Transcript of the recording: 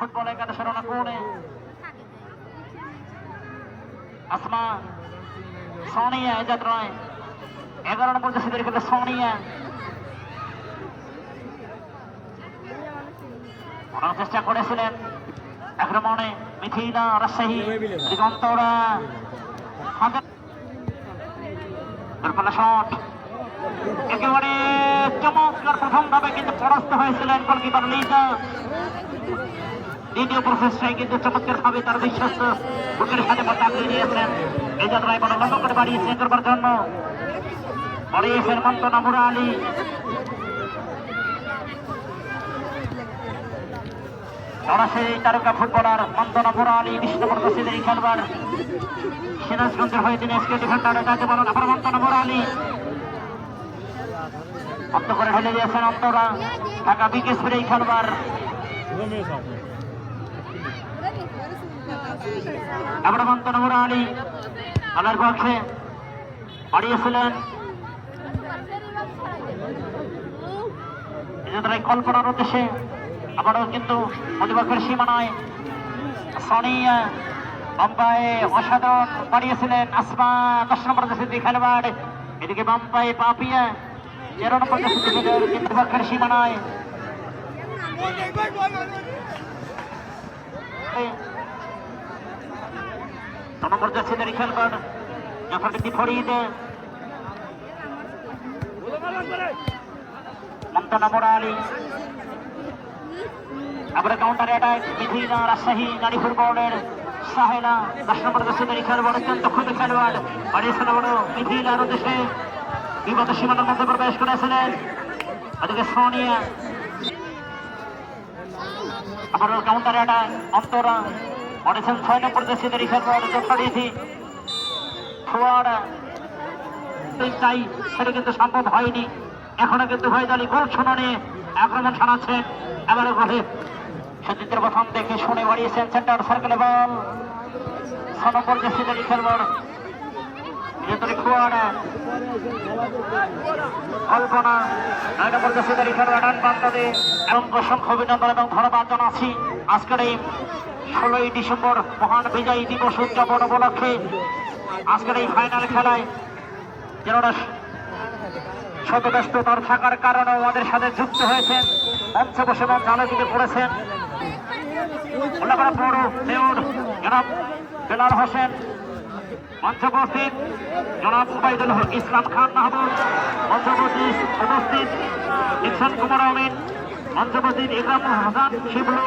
Football একাদশের অনেক কোণে আসমা, সোনিয়া এজাত রায়, এগারো নম্বর জাসিদের খেলে সোনিয়া। করার চেষ্টা করেছিলেন আক্রমণে মিথিলা, রাজশাহী, দিগন্তরা। দূরপাল্লা শট একেবারে চমৎকার প্রথম ধাপে কিন্তু পরাস্ত হয়েছিলেন গোলকিপার লিজা। দ্বিতীয় প্রচেষ্টায় কিন্তু চমৎকার ভাবে তার বিশ্বস্ত বুকের সাথে বল আগিয়ে নিয়েছেন। এই যাত্রায় বড় লম্বা করে বাড়িয়েছেন করবার জন্য। বাড়িয়েছেন মন্তনা মুরা আলী। সরাসরি তারকা ফুটবলার মন্তনা মুরা আলী বিষ্ণুপুর তসিদের এই খেলোয়াড়। সিরাজগঞ্জের হয়ে তিনি আজকে ডিফেন্ডারে কাজে বলেন, আবার মন্তনা মুরা আলী। অন্ত করে ঢেলে দিয়েছেন অন্তরা। ঢাকা বিকেএসপির এই খেলোয়াড়। এবার মন্তনা মুরা আলী দলের পক্ষে বাড়িয়েছিলেন নিজেদের কল্পনার উদ্দেশ্যে আবারও কিন্তু প্রতিপক্ষের সীমানায় সনিয়া বাম্পায়ে অসাধারণ বাড়িয়েছিলেন আসমা দশ নম্বর দেশে খেলোয়াড় এদিকে বাম্পায়ে পাপিয়া তেরো নম্বর দেশে প্রতিপক্ষের সীমানায় ন নম্বর দেশে খেলোয়াড়, যখন একটি ফরিদ মমতানা মোরা আলী আবার কাউন্টার অ্যাটাক মিথিলা, রাজশাহী নারী ফুটবলের সাহেলা, দশ নম্বর দশমের খেলোয়াড়, অত্যন্ত ক্ষুদ্র খেলোয়াড় বাড়িয়েছেন বড় মিথিলার উদ্দেশ্যে বিগত সীমানার মধ্যে প্রবেশ করেছিলেন। ওদিকে সোনিয়া আবার কাউন্টার অ্যাটাক অন্তরা বাড়িয়েছেন ছয় নম্বর খেলোয়াড় চট্টাডিয়েছি ফোয়ারা। তাই সেটা কিন্তু সম্ভব হয়নি। এখনও কিন্তু হয়ে ভাইদালি গোল শোনানে আক্রমণ শোনাচ্ছেন এবারে গোলে সতীন্দ্র প্রথম দেখে শুনে বাড়িয়েছেন সেন্টার সার্কেলে বল ছ নম্বর দেশি খেলবার। ভেতরে কল্পনা। দেশি এবং অসংখ্য অভিনন্দন এবং ধন্যবাদ জানাচ্ছি আজকের এই ষোলোই ডিসেম্বর মহান বিজয়ী দিবস উদযাপন উপলক্ষে আজকের এই ফাইনাল খেলায় যারা শত ব্যস্ততার থাকার কারণে আমাদের সাথে যুক্ত হয়েছেন মঞ্চে বসে মঞ্চ আলোকিত করেছেন উল্লাপাড়া পৌর মেয়র জনাব বেলাল হোসেন, মঞ্চ উপস্থিত জনাব উবাইদুল ইসলাম খান মাহবুব, মঞ্চ উপস্থিত ইকসান কুমার আমিন মঞ্চ উপস্থিত ইকরাম হাসান শিবলু